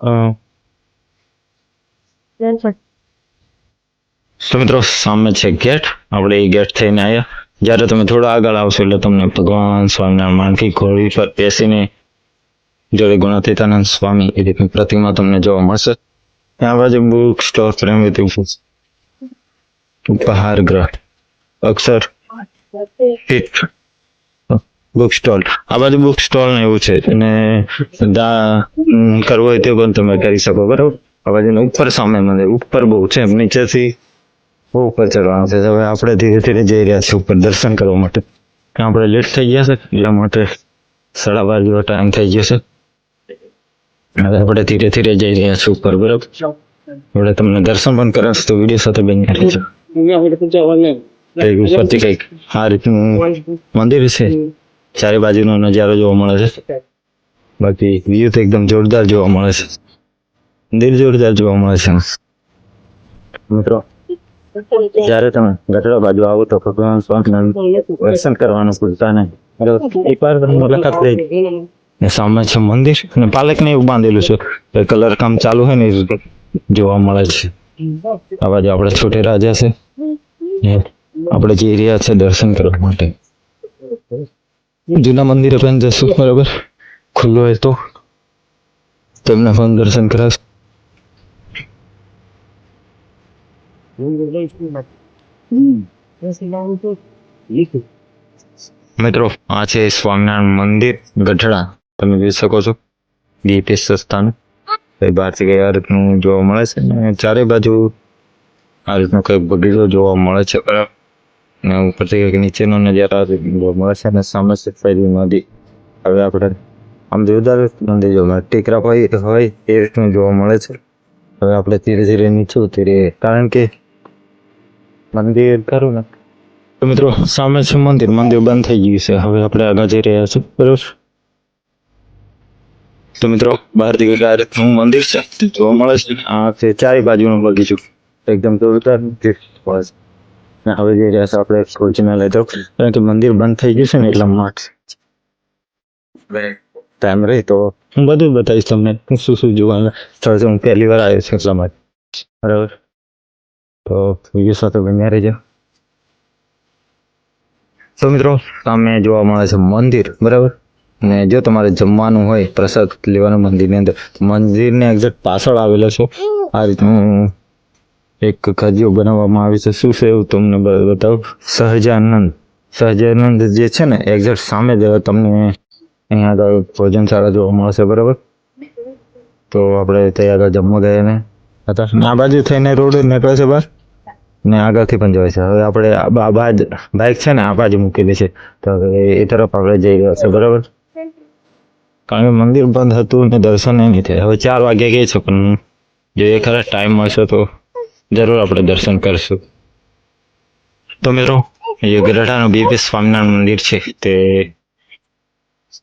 અ, તો મિત્રો સામે છે ગેટ. આપણે એ ગેટ થઈને આવ્યા જ્યારે તમે થોડા આગળ આવશો એટલે તમને ભગવાન સ્વામિનારાયણ માનકી ઘોડી પર બેસીને જોડે ગુણાતીતાનંદ સ્વામી એ રીતની પ્રતિમા તમને જોવા મળશે. ત્યાં બાજુ બુક સ્ટોર પ્રેમિત ઉપહાર ગ્રહ અક્ષર. Hit book stall. આ બાજુ બુક સ્ટોલ ને એવું છે. અને દા કરવો હોય તે પણ તમે કરી શકો બરાબર? આ બાજુ ઉપર સામે મને ઉપર બહુ છે નીચેથી બહુ ઉપર ચડવાનું છે. હવે આપણે ધીરે ધીરે જઈ રહ્યા છીએ ઉપર દર્શન કરવા માટે. આપણે લેટ થઈ ગયા છે એટલા માટે સાડા બાર જેવો ટાઈમ થઈ ગયો છે. હવે આપણે ધીરે ધીરે જઈ રહ્યા છીએ ઉપર બરાબર? આપણે તમને દર્શન પણ કરાવશું તો વીડિયો સાથે બની રહેજો. છે ઉપરથી કંઈક. આ રીતનું મંદિર છે? ચારે બાજુનો નજારો જોવા મળે છે. બાકી વ્યૂ તો એકદમ જોરદાર જોવા મળે છે. મંદિર જોરદાર જોવા મળે છે. મિત્રો, જ્યારે તમે ગઢડા બાજુ આવો તો ભગવાન સ્વામિનારાયણ દર્શન કરવાનું ભૂલતા નહીં? એકવાર મુલાકાત લઈ ને સામે છે મંદિર અને પાલક ને એવું બાંધેલું છે. કલર કામ ચાલુ હોય ને જોવા મળે છે. આ બાજુ આપણે છોટે રાજા છે. આપણે જઈ રહ્યા છે દર્શન કરવા માટે. જૂના મંદિરે પણ જશું બરાબર? ખુલ્લો હોય તો. તમને પણ દર્શન કરાશ મિત્રો આ છે સ્વામિનારાયણ મંદિર ગઢડા. તમે જોઈ શકો છો. દીપેશ સંસ્થાનું. બહારથી કઈ આ રીતનું જોવા મળે છે ને? ચારે બાજુ આ રીતનો કંઈક બગીચો જોવા મળે છે બરાબર? ને કંઈક નીચેનો નજારો મળે છે અને સામે સફેદ નદી. હવે આપણે આમ જોરદાર મંદિર જોવા મળે. હોય હોય એ રીતનું જોવા મળે છે. હવે આપણે ધીરે ધીરે નીચે ઉતરીએ. કારણ કે મંદિર ખરું ને? તો મિત્રો, સામે છે મંદિર. મંદિર બંધ થઈ ગયું છે. હવે આપણે આગળ જઈ રહ્યા છીએ. બરોબર તો મિત્રો બહારથી કંઈક આ રીતનું મંદિર છે. જોવા મળે છે. આ છે ચારે બાજુનું બગીચું. એકદમ જોરદાર હોય છે. હવે જઈ રહ્યા છે આપણે ભોજનાલય તરફ કારણ કે મંદિર બંધ થઈ ગયું છે ને એટલા માટે ટાઈમ રહી તો હું બધું બતાવીશ તમને. શું શું જોવાનું. સ્થળ છે હું પહેલી વાર આવ્યો છું એટલા માટે. બરાબર? તો વીડિયો સાથે બન્યા રહેજો તો મિત્રો, સામે જોવા મળે છે મંદિર. બરાબર? ને જો તમારે જમવાનું હોય, પ્રસાદ લેવાનું મંદિરની અંદર, મંદિરની એક્ઝેક્ટ પાછળ આવેલો છો. આ રીતનું એક ખજીઓ બનાવવામાં આવી છે. શું છે એવું તમને બતાવ? સહજાનંદ. સહજાનંદ જે છે ને એક્ઝેક્ટ સામે જ તમને અહીંયા આગળ ભોજનશાળા જોવા મળશે, બરાબર? તો આપણે ત્યાં આગળ જમવા ગયા ને? હતા? આ બાજુ થઈને રોડ નીકળે છે બહાર? ને આગળથી પણ જવાય છે. હવે આપણે આ બાજ બાઇક છે ને, આ બાજુ મૂકેલી છે. તો હવે એ તરફ આપણે જઈ રહ્યા છે, બરાબર? કારણ કે મંદિર બંધ હતું ને દર્શન નહીં થયા. હવે ચાર વાગે ગઈ છે, પણ જો એ ખરા ટાઈમ મળશે તો. જરૂર આપણે દર્શન કરીશું. તો મિત્રો એ ગઢડાનું બીપી સ્વામિનારાયણ મંદિર છે તે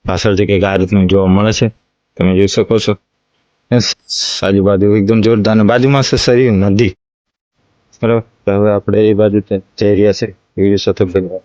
પાછળથી કંઈક આ રીતનું જોવા મળે છે. તમે જોઈ શકો છો. આજુબાજુ એકદમ જોરદાર અને બાજુમાં છે સરયુ નદી. બરાબર? હવે આપણે એ બાજુ જઈ રહ્યા છે. વીડિયો સાથે બન્યા